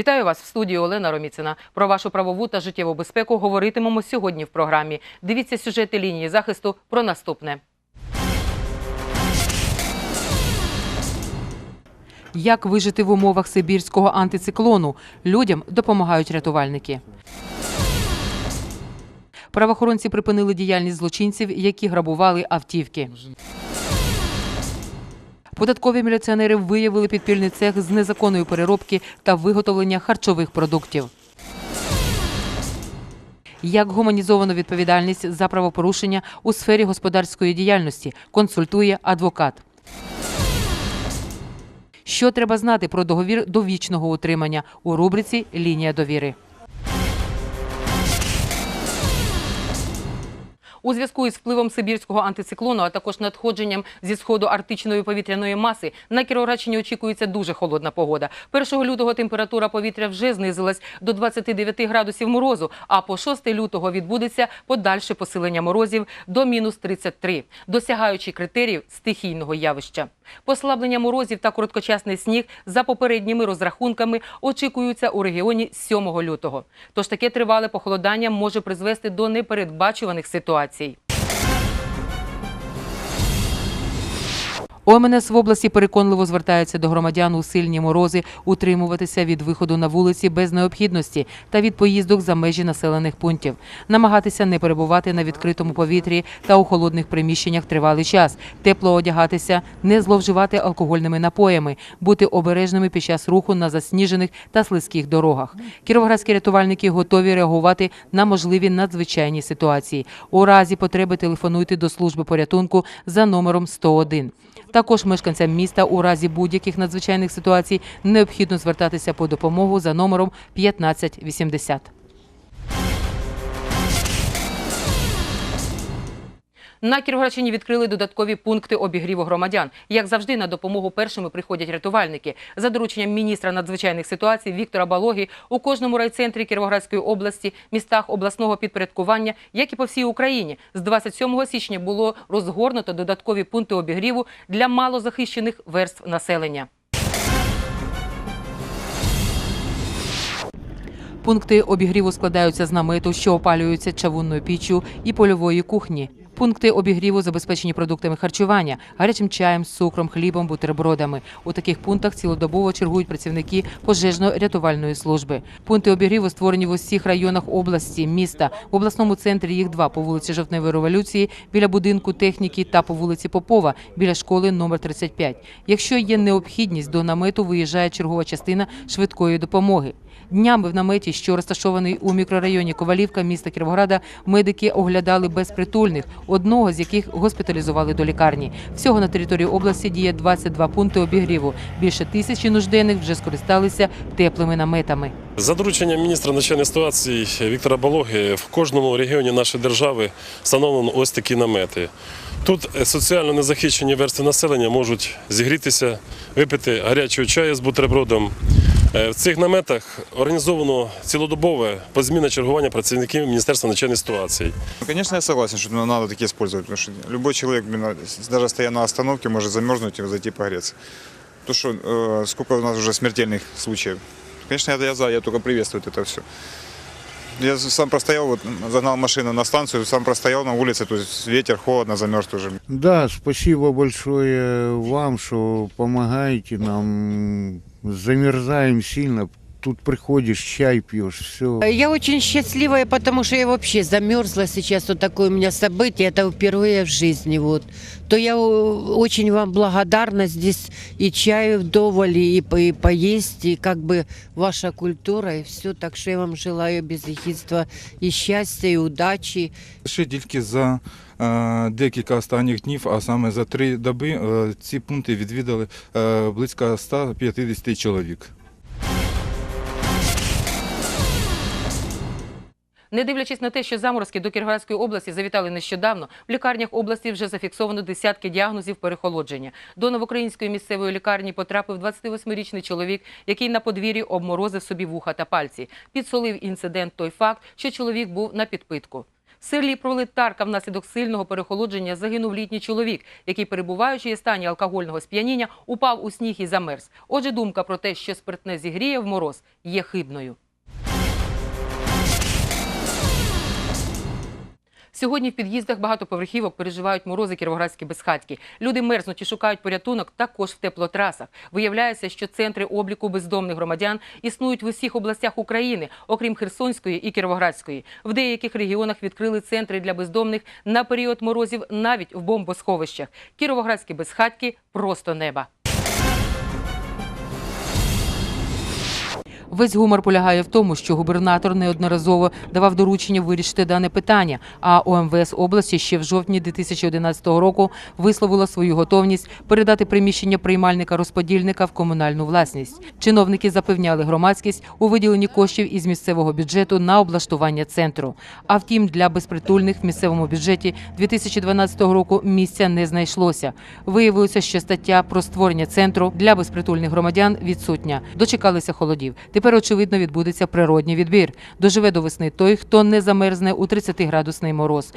Вітаю вас в студії Олена Роміцина. Про вашу правову та життєву безпеку говоритимемо сьогодні в програмі. Дивіться сюжети лінії захисту про наступне. Як вижити в умовах сибірського антициклону? Людям допомагають рятувальники. Правоохоронці припинили діяльність злочинців, які грабували автівки. Податкові міліціонери виявили підпільний цех з незаконної переробки та виготовлення харчових продуктів. Як гуманізовано відповідальність за правопорушення у сфері господарської діяльності, консультує адвокат. Що треба знати про договір довічного утримання у рубриці Лінія довіри. У зв'язку із впливом сибірського антициклону, а також надходженням зі сходу арктичної повітряної маси, на Кіровоградщині очікується дуже холодна погода. 1 лютого температура повітря вже знизилась до 29 градусів морозу, а по 6 лютого відбудеться подальше посилення морозів до мінус 33, досягаючи критеріїв стихійного явища. Послаблення морозів та короткочасний сніг за попередніми розрахунками очікуються у регіоні 7 лютого. Тож таке тривале похолодання може призвести до непередбачуваних ситуацій. ОМНС в області переконливо звертається до громадян у сильні морози утримуватися від виходу на вулиці без необхідності та від поїздок за межі населених пунктів, намагатися не перебувати на відкритому повітрі та у холодних приміщеннях тривалий час, тепло одягатися, не зловживати алкогольними напоями, бути обережними під час руху на засніжених та слизьких дорогах. Кіровоградські рятувальники готові реагувати на можливі надзвичайні ситуації. У разі потреби телефонуйте до служби порятунку за номером 101. Також мешканцям міста у разі будь-яких надзвичайних ситуацій необхідно звертатися по допомогу за номером 1580. На Кіровоградщині відкрили додаткові пункти обігріву громадян. Як завжди, на допомогу першими приходять рятувальники. За дорученням міністра надзвичайних ситуацій Віктора Балоги у кожному райцентрі Кіровоградської області, містах обласного підпорядкування, як і по всій Україні, з 27 січня було розгорнуто додаткові пункти обігріву для малозахищених верств населення. Пункти обігріву складаються з намету, що опалюються чавунною піччю і польової кухні. Пункти обігріву забезпечені продуктами харчування, гарячим чаєм, цукром, хлібом, бутербродами. У таких пунктах цілодобово чергують працівники пожежно-рятувальної служби. Пункти обігріву створені в усіх районах області, міста. В обласному центрі їх два по вулиці Жовтневої революції, біля будинку техніки та по вулиці Попова, біля школи номер 35. Якщо є необхідність, до намету виїжджає чергова частина швидкої допомоги. Днями в наметі, що розташований у мікрорайоні Ковалівка міста Кіровограда, медики оглядали безпритульних, одного з яких госпіталізували до лікарні. Всього на території області діє 22 пункти обігріву. Більше тисячі нужденних вже скористалися теплими наметами. За дорученням міністра надзвичайних ситуацій Віктора Балоги в кожному регіоні нашої держави встановлено ось такі намети. Тут соціально незахищені верстви населення можуть зігрітися, випити гарячого чаю з бутербродом. Е, В цих наметах організовано цілодобове позмінне чергування працівників Міністерства надзвичайних ситуацій. Ну, Конечно, я согласен, что ну, надо такие использовать, потому что любой человек, блин, даже стоя на остановке, может замерзнуть и зайти погреться. То, что э, сколько у нас уже смертельных случаев. Конечно, я, я за, я только приветствую это все. Я сам простоял, вот загнал машину на станцию, сам простоял на улице, то есть ветер, холодно, замерз уже. Да, спасибо большое вам, что помогаете нам. Замерзаем сильно Тут приходишь, чай пьешь, все. Я очень счастливая, потому что я вообще замерзла сейчас. Вот такое у меня событие, это впервые в жизни. Вот. То я о- очень вам благодарна. Здесь и чаю вдоволь, и, по- и поесть, и как бы ваша культура, и все. Так что я вам желаю без ехидства и счастья, и удачи. Ще тільки за е, декілька останніх днів, а саме за три доби, е, ці пункти відвідали е, близько 150 чоловік. Не дивлячись на те, що заморозки до Кіровоградської області завітали нещодавно, в лікарнях області вже зафіксовано десятки діагнозів перехолодження. До новоукраїнської місцевої лікарні потрапив 28-річний чоловік, який на подвір'ї обморозив собі вуха та пальці. Підсолив інцидент той факт, що чоловік був на підпитку. В селі Пролетарка внаслідок сильного перехолодження загинув літній чоловік, який, перебуваючи в стані алкогольного сп'яніння, упав у сніг і замерз. Отже, думка про те, що спиртне зігріє в мороз, є хибною. Сьогодні в під'їздах багатоповерхівок переживають морози кіровоградські безхатьки. Люди мерзнуть і шукають порятунок також в теплотрасах. Виявляється, що центри обліку бездомних громадян існують в усіх областях України, окрім Херсонської і Кіровоградської. В деяких регіонах відкрили центри для бездомних на період морозів навіть в бомбосховищах. Кіровоградські безхатьки просто неба. Весь гумор полягає в тому, що губернатор неодноразово давав доручення вирішити дане питання. А ОМВС області ще в жовтні 2011 року висловила свою готовність передати приміщення приймальника розподільника в комунальну власність. Чиновники запевняли громадськість у виділенні коштів із місцевого бюджету на облаштування центру. А втім, для безпритульних в місцевому бюджеті 2012 року місця не знайшлося. Виявилося, що стаття про створення центру для безпритульних громадян відсутня. Дочекалися холодів. Тепер, очевидно, відбудеться природній відбір. Доживе до весни той, хто не замерзне у 30-градусний мороз.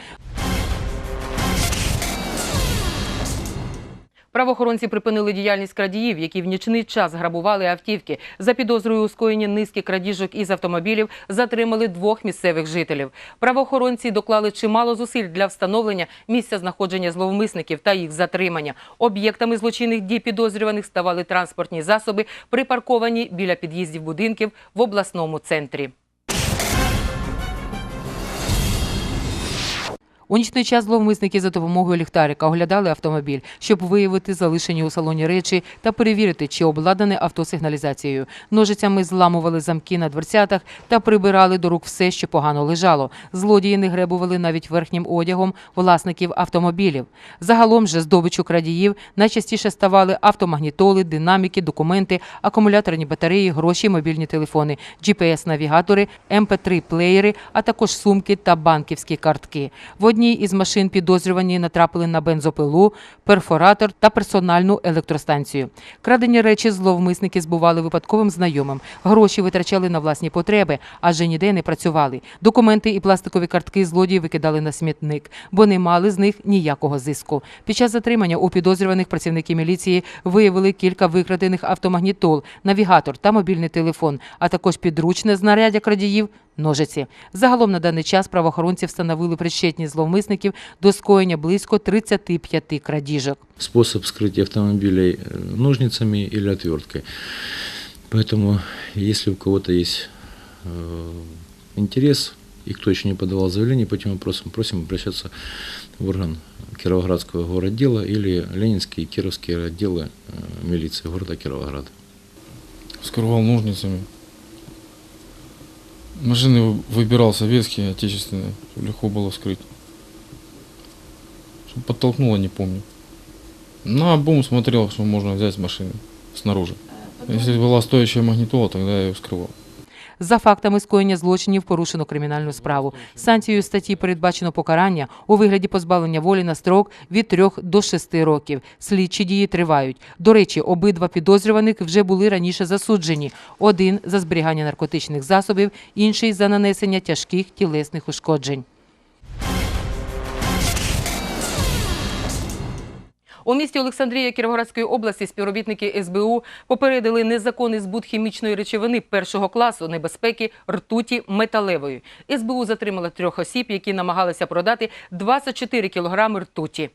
Правоохоронці припинили діяльність крадіїв, які в нічний час грабували автівки. За підозрою у скоєнні низки крадіжок із автомобілів затримали двох місцевих жителів. Правоохоронці доклали чимало зусиль для встановлення місця знаходження зловмисників та їх затримання. Об'єктами злочинних дій підозрюваних ставали транспортні засоби, припарковані біля під'їздів будинків в обласному центрі. У нічний час зловмисники за допомогою ліхтарика оглядали автомобіль, щоб виявити залишені у салоні речі та перевірити, чи обладнане авто сигналізацією. Ножицями зламували замки на дверцятах та прибирали до рук все, що погано лежало. Злодії не гребували навіть верхнім одягом власників автомобілів. Загалом же здобичу крадіїв найчастіше ставали автомагнітоли, динаміки, документи, акумуляторні батареї, гроші, мобільні телефони, GPS-навігатори, MP3-плеєри, а також сумки та банківські картки. В одній із машин підозрювані натрапили на бензопилу, перфоратор та персональну електростанцію. Крадені речі зловмисники збували випадковим знайомим. Гроші витрачали на власні потреби, адже ніде не працювали. Документи і пластикові картки злодії викидали на смітник, бо не мали з них ніякого зиску. Під час затримання у підозрюваних працівники міліції виявили кілька викрадених автомагнітол, навігатор та мобільний телефон, а також підручне знаряддя крадіїв ножиці. Загалом на даний час правоохоронці встановили причетність зловмисників до скоєння близько 35 крадіжок. способ вскрытия автомобилей э, ножницами или отверткой. Поэтому, если у кого-то есть э, интерес, и кто еще не подавал заявление по этим вопросам, просим обращаться в орган Кировоградского городдела или Ленинские и Кировские отделы э, милиции города Кировограда. Вскрывал ножницами. Машины вы- выбирал советские, отечественные, легко было вскрыть. Что подтолкнуло, не помню. На бум смотрел, что можно взять с машины снаружи. Если была стоящая магнитола, тогда я ее вскрывал. За фактами скоєння злочинів порушено кримінальну справу. Санкцією статті передбачено покарання у вигляді позбавлення волі на строк від 3 до 6 років. Слідчі дії тривають. До речі, обидва підозрюваних вже були раніше засуджені. Один за зберігання наркотичних засобів, інший за нанесення тяжких тілесних ушкоджень. У місті Олександрія Кіровоградської області співробітники СБУ попередили незаконний збут хімічної речовини першого класу небезпеки ртуті металевої. СБУ затримала трьох осіб, які намагалися продати 24 кілограми ртуті.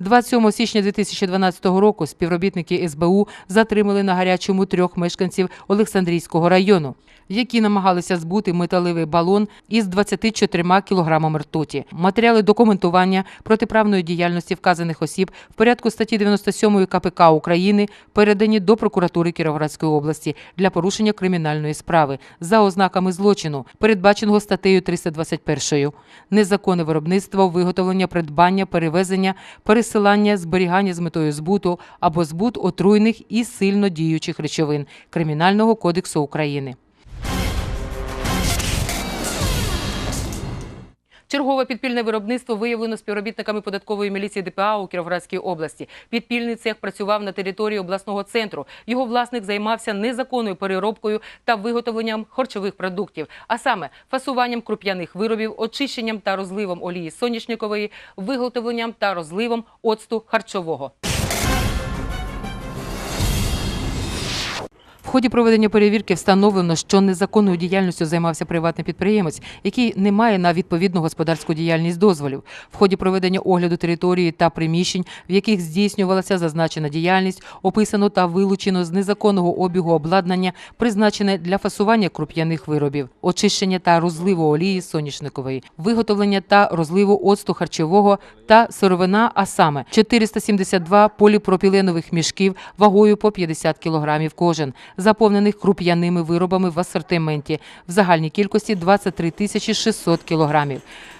27 січня 2012 року співробітники СБУ затримали на гарячому трьох мешканців Олександрійського району, які намагалися збути металевий балон із 24 кілограмами ртуті. Матеріали документування протиправної діяльності вказаних осіб в порядку статті 97 КПК України передані до прокуратури Кіровоградської області для порушення кримінальної справи за ознаками злочину, передбаченого статтею 321. Незаконне виробництво, виготовлення, придбання, перевезення, пересилання, зберігання з метою збуту або збут отруйних і сильно діючих речовин Кримінального кодексу України. Чергове підпільне виробництво виявлено співробітниками податкової міліції ДПА у Кіровоградській області. Підпільний цех працював на території обласного центру. Його власник займався незаконною переробкою та виготовленням харчових продуктів, а саме фасуванням круп'яних виробів, очищенням та розливом олії соняшникової, виготовленням та розливом оцту харчового. В ході проведення перевірки встановлено, що незаконною діяльністю займався приватний підприємець, який не має на відповідну господарську діяльність дозволів. В ході проведення огляду території та приміщень, в яких здійснювалася зазначена діяльність, описано та вилучено з незаконного обігу обладнання, призначене для фасування круп'яних виробів, очищення та розливу олії соняшникової, виготовлення та розливу оцту харчового та сировина, а саме 472 поліпропіленових мішків вагою по 50 кг кожен, заповнених круп'яними виробами в асортименті в загальній кількості 23 тисячі 600 кг.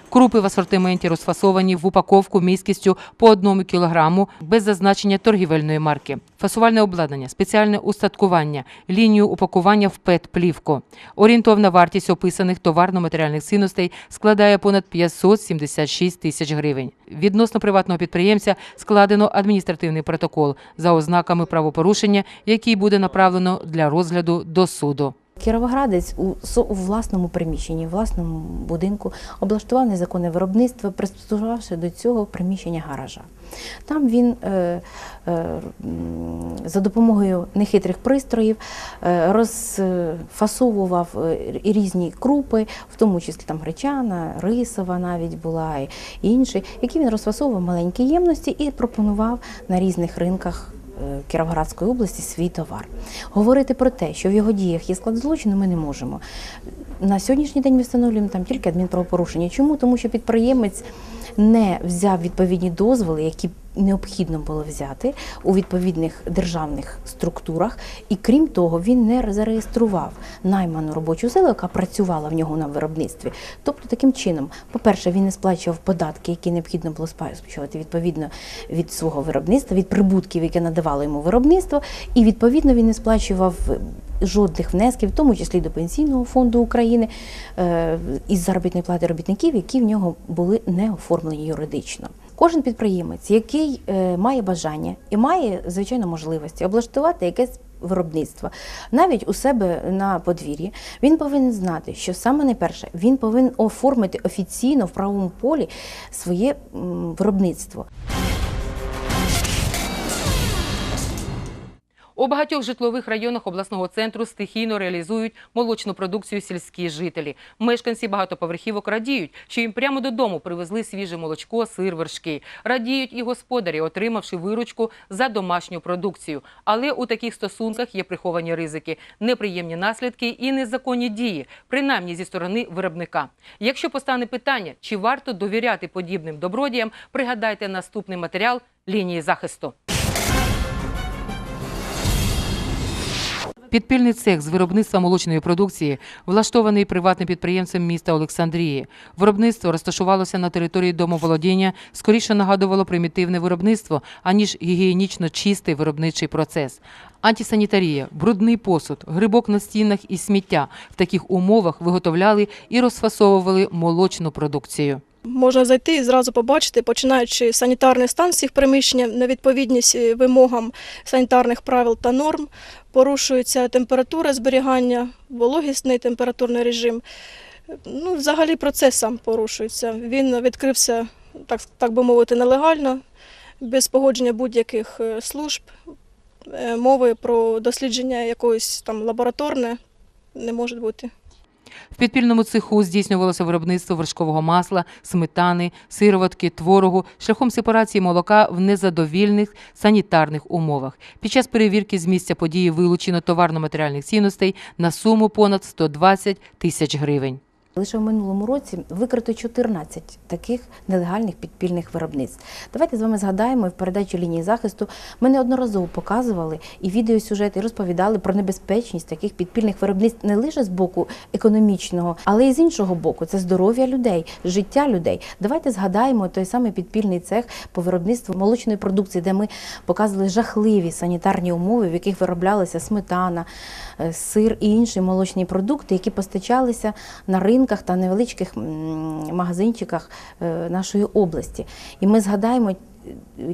Крупи в асортименті розфасовані в упаковку міськістю по одному кілограму без зазначення торгівельної марки. Фасувальне обладнання, спеціальне устаткування, лінію упакування в ПЕТ-плівку. Орієнтовна вартість описаних товарно-матеріальних цінностей складає понад 576 тисяч гривень. Відносно приватного підприємця складено адміністративний протокол за ознаками правопорушення, який буде направлено для розгляду до суду. Кіровоградець у, у власному приміщенні, у власному будинку облаштував незаконне виробництво, пристосувавши до цього приміщення гаража. Там він е, е, за допомогою нехитрих пристроїв е, розфасовував е, і різні крупи, в тому числі там гречана, рисова навіть була і інші, які він розфасовував маленькі ємності і пропонував на різних ринках Кіровоградської області свій товар. Говорити про те, що в його діях є склад злочину, ми не можемо. На сьогоднішній день ми встановлюємо там тільки адмінправопорушення. Чому? Тому що підприємець не взяв відповідні дозволи, які необхідно було взяти у відповідних державних структурах, і крім того, він не зареєстрував найману робочу силу, яка працювала в нього на виробництві. Тобто, таким чином, по-перше, він не сплачував податки, які необхідно було сплачувати відповідно від свого виробництва, від прибутків, які надавало йому виробництво, і відповідно він не сплачував жодних внесків, в тому числі до пенсійного фонду України е, із заробітної плати робітників, які в нього були не оформлені юридично. Кожен підприємець, який е, має бажання і має звичайно можливості облаштувати якесь виробництво навіть у себе на подвір'ї, він повинен знати, що саме найперше він повинен оформити офіційно в правому полі своє виробництво. У багатьох житлових районах обласного центру стихійно реалізують молочну продукцію сільські жителі. Мешканці багатоповерхівок радіють, що їм прямо додому привезли свіже молочко, сир, вершки. Радіють і господарі, отримавши виручку за домашню продукцію. Але у таких стосунках є приховані ризики, неприємні наслідки і незаконні дії, принаймні зі сторони виробника. Якщо постане питання, чи варто довіряти подібним добродіям, пригадайте наступний матеріал лінії захисту. Підпільний цех з виробництва молочної продукції, влаштований приватним підприємцем міста Олександрії. Виробництво розташувалося на території домоволодіння, скоріше нагадувало примітивне виробництво, аніж гігієнічно чистий виробничий процес. Антисанітарія, брудний посуд, грибок на стінах і сміття в таких умовах виготовляли і розфасовували молочну продукцію. Можна зайти і зразу побачити, починаючи санітарний стан всіх приміщень, невідповідність е, вимогам санітарних правил та норм, порушується температура зберігання, вологісний температурний режим. Ну, взагалі процес сам порушується. Він відкрився, так, так би мовити, нелегально, без погодження будь-яких е, служб, Е, мови про дослідження якоїсь там лабораторне не може бути. В підпільному цеху здійснювалося виробництво вершкового масла, сметани, сироватки, творогу шляхом сепарації молока в незадовільних санітарних умовах. Під час перевірки з місця події вилучено товарно-матеріальних цінностей на суму понад 120 тисяч гривень. Лише в минулому році викрито 14 таких нелегальних підпільних виробництв. Давайте з вами згадаємо в передачі лінії захисту. Ми неодноразово показували і відеосюжети, розповідали про небезпечність таких підпільних виробництв не лише з боку економічного, але й з іншого боку. Це здоров'я людей, життя людей. Давайте згадаємо той самий підпільний цех по виробництву молочної продукції, де ми показували жахливі санітарні умови, в яких вироблялася сметана, е, сир і інші молочні продукти, які постачалися на ринки ринках та невеличких магазинчиках е, нашої області. І ми згадаємо.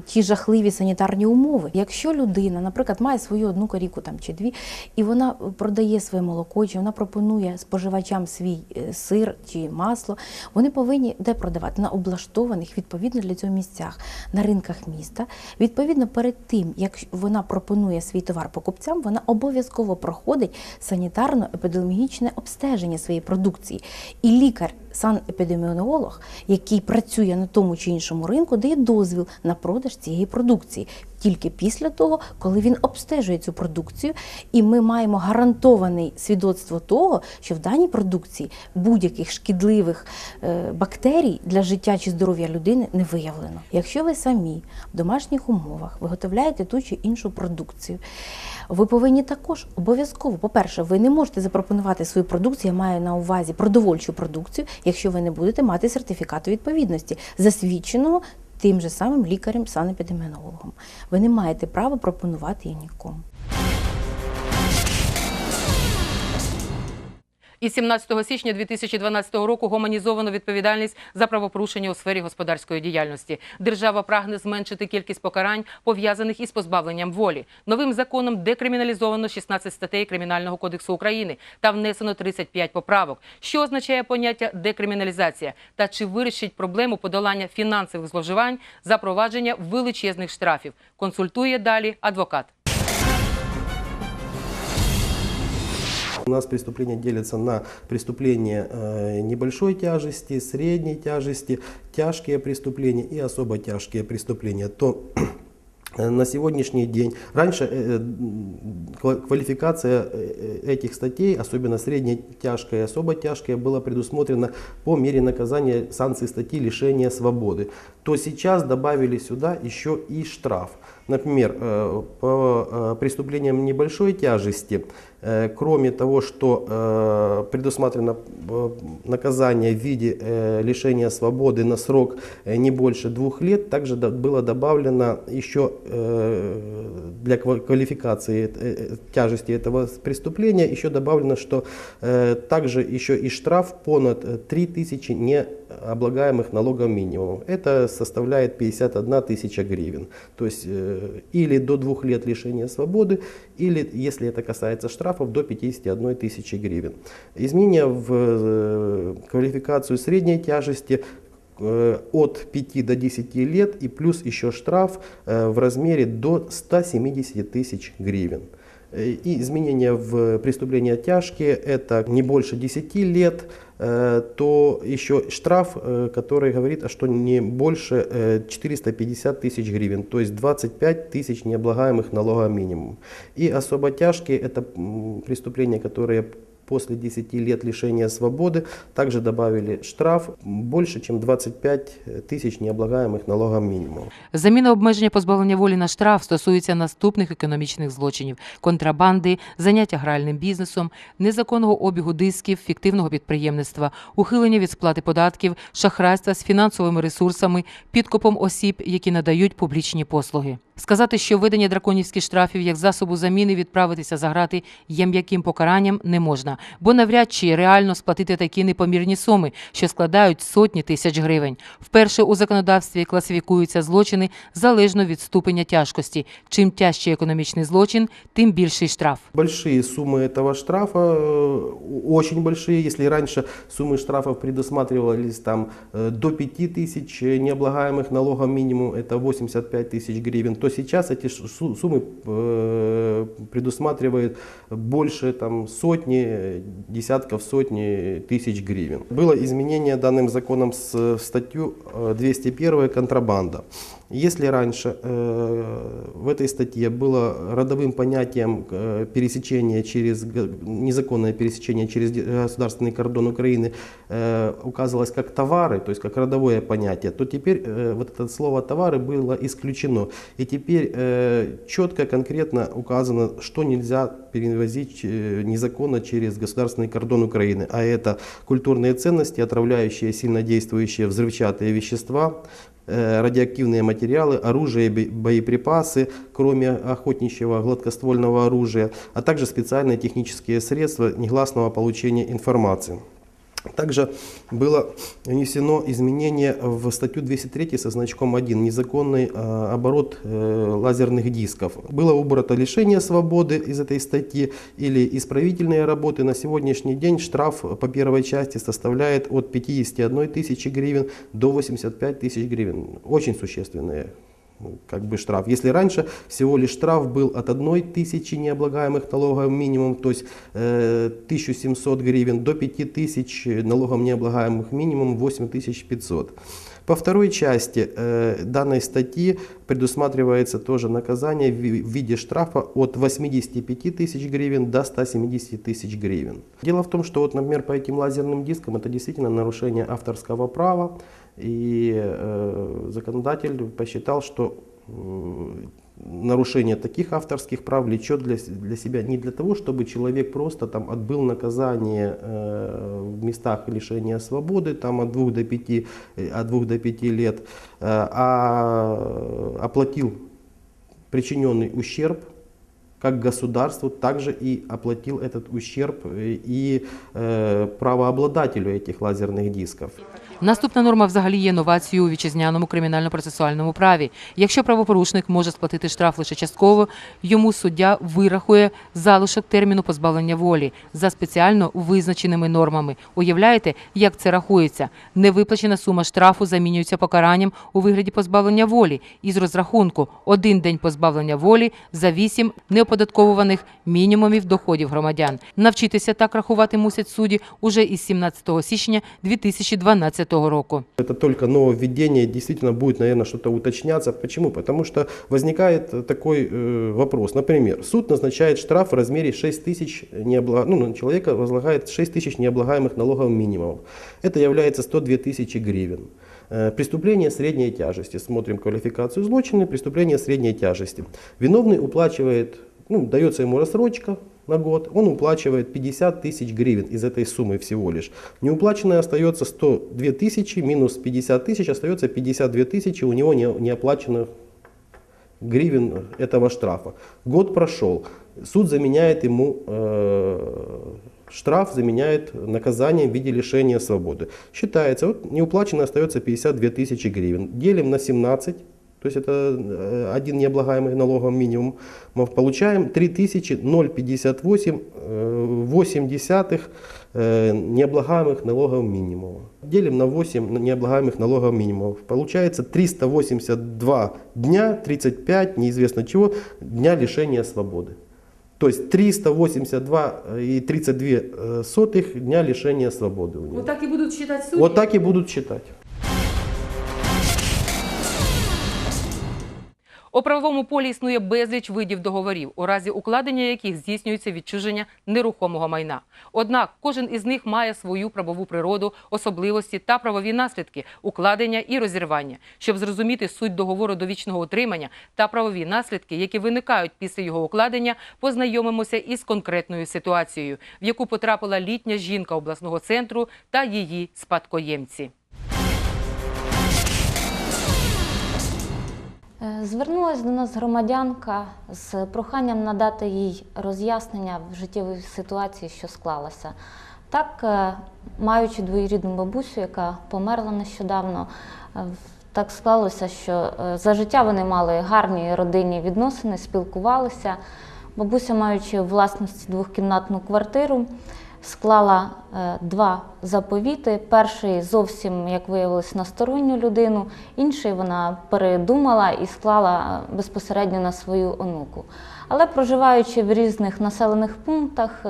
Ті жахливі санітарні умови. Якщо людина, наприклад, має свою одну корівку там чи дві, і вона продає своє молоко, чи вона пропонує споживачам свій е, сир чи масло, вони повинні де продавати на облаштованих відповідно для цього місцях на ринках міста. Відповідно, перед тим як вона пропонує свій товар покупцям, вона обов'язково проходить санітарно-епідеміологічне обстеження своєї продукції. І лікар, санепідеміолог, який працює на тому чи іншому ринку, дає дозвіл на продаж цієї продукції. Тільки після того, коли він обстежує цю продукцію, і ми маємо гарантоване свідоцтво того, що в даній продукції будь-яких шкідливих е, бактерій для життя чи здоров'я людини не виявлено. Якщо ви самі в домашніх умовах виготовляєте ту чи іншу продукцію, ви повинні також обов'язково, по-перше, ви не можете запропонувати свою продукцію, я маю на увазі продовольчу продукцію, якщо ви не будете мати сертифікату відповідності, засвідченого тим же самим лікарем санепідеміологом. Ви не маєте права пропонувати її нікому. Із 17 січня 2012 року гуманізовано відповідальність за правопорушення у сфері господарської діяльності. Держава прагне зменшити кількість покарань, пов'язаних із позбавленням волі. Новим законом декриміналізовано 16 статей Кримінального кодексу України та внесено 35 поправок. Що означає поняття декриміналізація та чи вирішить проблему подолання фінансових зловживань запровадження величезних штрафів? Консультує далі адвокат. У нас преступления делятся на преступления э, небольшой тяжести, средней тяжести, тяжкие преступления и особо тяжкие преступления. То э, на сегодняшний день, раньше э, квалификация этих статей, особенно средне тяжкая и особо тяжкая, была предусмотрена по мере наказания санкций статьи лишения свободы. То сейчас добавили сюда еще и штраф. Например, э, по э, преступлениям небольшой тяжести, э, кроме того, что э, предусмотрено э, наказание в виде э, лишения свободы на срок э, не больше двух лет, также до- было добавлено еще э, для ква- квалификации э, э, тяжести этого преступления, еще добавлено, что э, также еще и штраф понад э, 3000 необлагаемых налогом минимум. Это составляет 51 тысяча гривен. То есть э, или до двух лет лишения свободы, или, если это касается штрафов, до 51 тысячи гривен. Изменения в э, квалификацию средней тяжести э, от 5 до 10 лет и плюс еще штраф э, в размере до 170 тысяч гривен. Э, И изменения в преступления тяжкие, это не больше 10 лет, э, то еще штраф, э, который говорит, а что не больше э, 450 тысяч гривен, то есть 25 тысяч необлагаемых налога минимум. И особо тяжкие, это м, преступления, которые после 10 лет лишения свободы также добавили штраф больше, чем 25 тысяч необлагаемых налогом минимум. Заміна обмеження позбавлення волі на штраф стосується наступних економічних злочинів: контрабанди, заняття гральним бізнесом, незаконного обігу дисків, фіктивного підприємництва, ухилення від сплати податків, шахрайства з фінансовими ресурсами, підкупом осіб, які надають публічні послуги. Сказати, що видання драконівських штрафів як засобу заміни відправитися за грати є м'яким покаранням не можна, бо навряд чи реально сплатити такі непомірні суми, що складають сотні тисяч гривень. Вперше у законодавстві класифікуються злочини залежно від ступеня тяжкості. Чим тяжчий економічний злочин, тим більший штраф. Большие суммы этого штрафа, э, очень большие. Если раньше суммы штрафов предусматривались там э, до 5 тысяч необлагаемых налогом минимум, это 85 тысяч гривен, то сейчас эти ш- су- суммы э, предусматривают больше там, сотни, десятков, сотни тысяч гривен. Было изменение данным законом с в статью э, 201 «Контрабанда». Если раньше э, в этой статье было родовым понятием э, пересечения через незаконное пересечение через государственный кордон Украины э, указывалось как товары, то есть как родовое понятие, то теперь вот это слово товары было исключено. И теперь э, четко, конкретно указано, что нельзя перевозить незаконно через государственный кордон Украины. А это культурные ценности, отравляющие, сильнодействующие взрывчатые вещества, радиоактивные материалы, оружие, бе- боеприпасы, кроме охотничьего гладкоствольного оружия, а также специальные технические средства негласного получения информации. Также было внесено изменение в статью 203 со значком 1 «Незаконный э, оборот э, лазерных дисков». Было убрано лишение свободы из этой статьи или исправительные работы. На сегодняшний день штраф по первой части составляет от 51 тысячи гривен до 85 тысяч гривен. Очень существенные как бы штраф. Если раньше всего лишь штраф был от 1 тысячи необлагаемых налогов минимум, то есть э, 1700 гривен, до 5000 налогом необлагаемых минимум 8500. По второй части э, данной статьи предусматривается тоже наказание в виде штрафа от 85 тысяч гривен до 170 тысяч гривен. Дело в том, что, вот, например, по этим лазерным дискам это действительно нарушение авторского права, и э, законодатель посчитал, что э, нарушение таких авторских прав влечет для, для себя не для того, чтобы человек просто там отбыл наказание э, в местах лишения свободы, там от 2 до 5, э, от 2 до 5 лет, э, а оплатил причиненный ущерб как государству, также и оплатил этот ущерб э, и э, правообладателю этих лазерных дисков. Наступна норма взагалі є новацією у вітчизняному кримінально-процесуальному праві. Якщо правопорушник може сплатити штраф лише частково, йому суддя вирахує залишок терміну позбавлення волі за спеціально визначеними нормами. Уявляєте, як це рахується? Невиплачена сума штрафу замінюється покаранням у вигляді позбавлення волі із розрахунку один день позбавлення волі за вісім неоподатковуваних мінімумів доходів громадян. Навчитися так рахувати мусять судді уже із 17 січня 2012 року. Это только нововведение, действительно будет, наверное, что-то уточняться. Почему? Потому что возникает такой э, вопрос. Например, суд назначает штраф в размере 6 тысяч, необла... ну, на человека возлагает 6 тысяч необлагаемых налогов минимумов. Это является 102 тысячи гривен. Э, Преступление средней тяжести. Смотрим квалификацию злочина. Преступление средней тяжести. Виновный уплачивает, ну, дается ему рассрочка на год, он уплачивает 50 тысяч гривен из этой суммы всего лишь. Неуплаченное остается 102 тысячи, минус 50 тысяч, остается 52 тысячи, у него не, неоплаченных гривен этого штрафа. Год прошел, суд заменяет ему э, штраф, заменяет наказание в виде лишения свободы. Считается, вот неуплаченно остается 52 тысячи гривен. Делим на 17, то есть это э, один необлагаемый налогом минимум. Мы получаем 3058 э, 8 десятых э, необлагаемых налогов минимума. Делим на 8 необлагаемых налогов минимумов. Получается 382 дня, 35, неизвестно чего, дня лишения свободы. То есть 382 и 32 э, сотых дня лишения свободы у него. так і будуть вважати судді? Вот так и будут считать. У правовому полі існує безліч видів договорів, у разі укладення яких здійснюється відчуження нерухомого майна. Однак кожен із них має свою правову природу, особливості та правові наслідки укладення і розірвання. Щоб зрозуміти суть договору довічного утримання та правові наслідки, які виникають після його укладення, познайомимося із конкретною ситуацією, в яку потрапила літня жінка обласного центру та її спадкоємці. Е, Звернулась до нас громадянка з проханням надати їй роз'яснення в життєвій ситуації, що склалася. Так, е, маючи двоюрідну бабусю, яка померла нещодавно, е, так склалося, що за життя вони мали гарні родинні відносини, спілкувалися. Бабуся, маючи у власності двохкімнатну квартиру, склала е, два заповіти. Перший зовсім, як виявилось, на сторонню людину, інший вона передумала і склала е, безпосередньо на свою онуку. Але проживаючи в різних населених пунктах,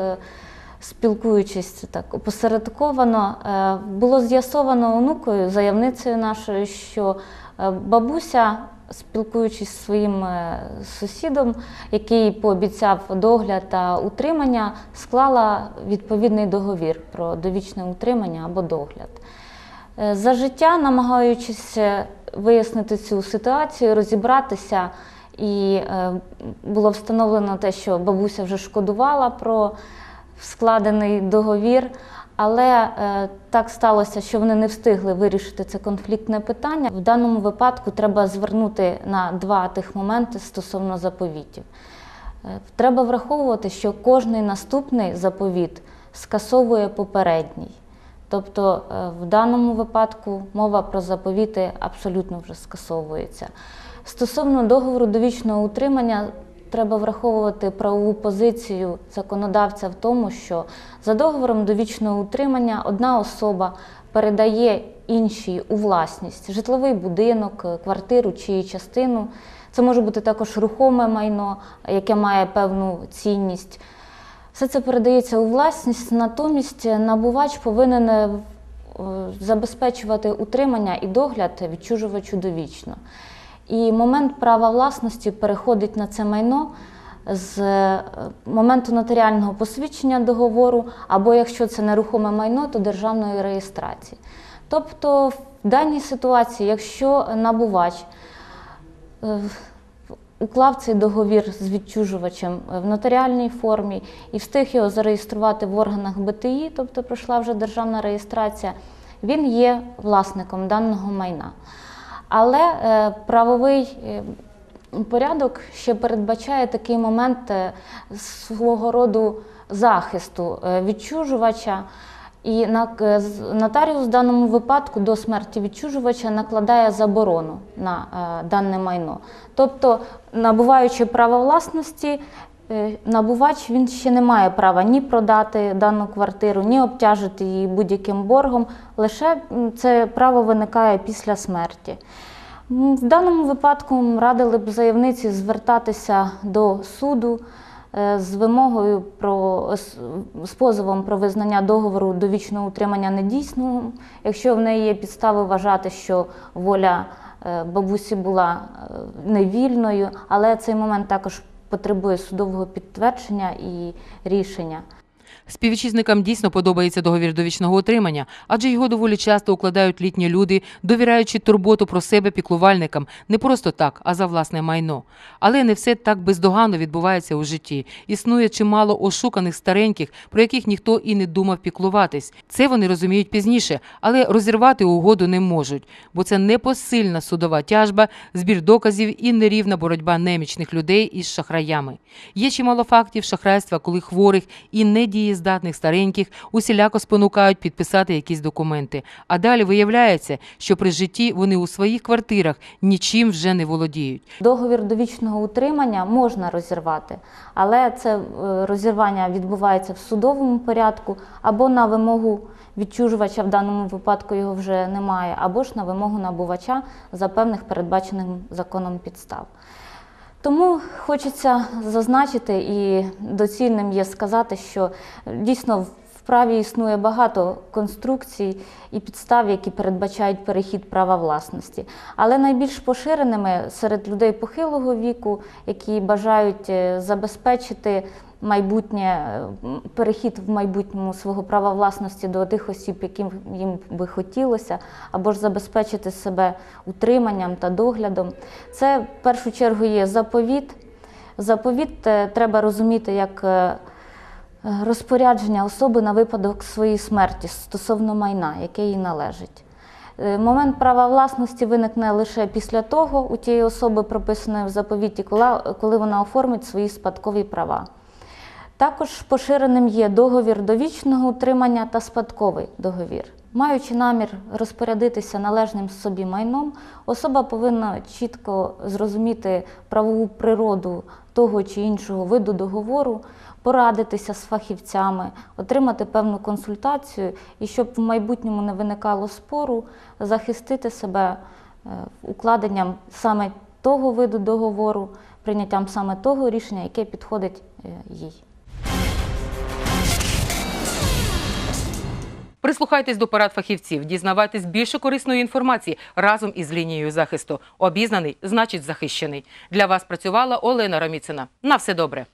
спілкуючись так опосередковано, е, було з'ясовано онукою, заявницею нашою, що е, бабуся спілкуючись зі своїм е, сусідом, який пообіцяв догляд та утримання, склала відповідний договір про довічне утримання або догляд. За життя, намагаючись вияснити цю ситуацію, розібратися, і було встановлено те, що бабуся вже шкодувала про складений договір. Але е, так сталося, що вони не встигли вирішити це конфліктне питання. В даному випадку треба звернути на два тих моменти стосовно заповітів. Е, Треба враховувати, що кожний наступний заповіт скасовує попередній. Тобто е, в даному випадку мова про заповіти абсолютно вже скасовується. Стосовно договору довічного утримання, треба враховувати правову позицію законодавця в тому, що за договором довічного утримання одна особа передає іншій у власність житловий будинок, е, квартиру чи частину. Це може бути також рухоме майно, яке має певну цінність. Все це передається у власність, натомість набувач повинен е, забезпечувати утримання і догляд відчужувачу довічно. І момент права власності переходить на це майно з е, моменту нотаріального посвідчення договору, або якщо це нерухоме майно, то державної реєстрації. Тобто, в даній ситуації, якщо набувач е, уклав цей договір з відчужувачем в нотаріальній формі і встиг його зареєструвати в органах БТІ, тобто пройшла вже державна реєстрація, він є власником даного майна. Але е, правовий е, порядок ще передбачає такий момент е, свого роду захисту відчужувача. І нотаріус в даному випадку до смерті відчужувача накладає заборону на дане майно. Тобто, набуваючи право власності, набувач він ще не має права ні продати дану квартиру, ні обтяжити її будь-яким боргом. Лише це право виникає після смерті. В даному випадку радили б заявниці звертатися до суду е, з вимогою про з, позовом про визнання договору довічного утримання недійсним, якщо в неї є підстави вважати, що воля е, бабусі була е, невільною, але цей момент також потребує судового підтвердження і рішення. Співвітчизникам дійсно подобається договір довічного утримання, адже його доволі часто укладають літні люди, довіряючи турботу про себе піклувальникам не просто так, а за власне майно. Але не все так бездоганно відбувається у житті. Існує чимало ошуканих стареньких, про яких ніхто і не думав піклуватись. Це вони розуміють пізніше, але розірвати угоду не можуть, бо це непосильна судова тяжба, збір доказів і нерівна боротьба немічних людей із шахраями. Є чимало фактів шахрайства, коли хворих і недієздатних стареньких усіляко спонукають підписати якісь документи. А далі виявляється, що при житті вони у своїх квартирах нічим вже не володіють. Договір довічного утримання можна розірвати, але це е, розірвання відбувається в судовому порядку або на вимогу відчужувача, в даному випадку його вже немає, або ж на вимогу набувача за певних передбачених законом підстав. Тому хочеться зазначити і доцільним є сказати, що дійсно в праві існує багато конструкцій і підстав, які передбачають перехід права власності. Але найбільш поширеними серед людей похилого віку, які бажають е, забезпечити майбутнє е, перехід в майбутньому свого права власності до тих осіб, яким їм би хотілося, або ж забезпечити себе утриманням та доглядом. Це в першу чергу є заповіт. Заповіт е, треба розуміти як е, розпорядження особи на випадок своєї смерті стосовно майна, яке їй належить. Момент права власності виникне лише після того у тієї особи, прописаної в заповіті, коли вона оформить свої спадкові права. Також поширеним є договір довічного утримання та спадковий договір. Маючи намір розпорядитися належним собі майном, особа повинна чітко зрозуміти правову природу того чи іншого виду договору, порадитися з фахівцями, отримати певну консультацію і щоб в майбутньому не виникало спору, захистити себе е, укладенням саме того виду договору, прийняттям саме того рішення, яке підходить е, їй. Прислухайтесь до порад фахівців, дізнавайтесь більше корисної інформації разом із лінією захисту. Обізнаний значить захищений. Для вас працювала Олена Роміцина. На все добре.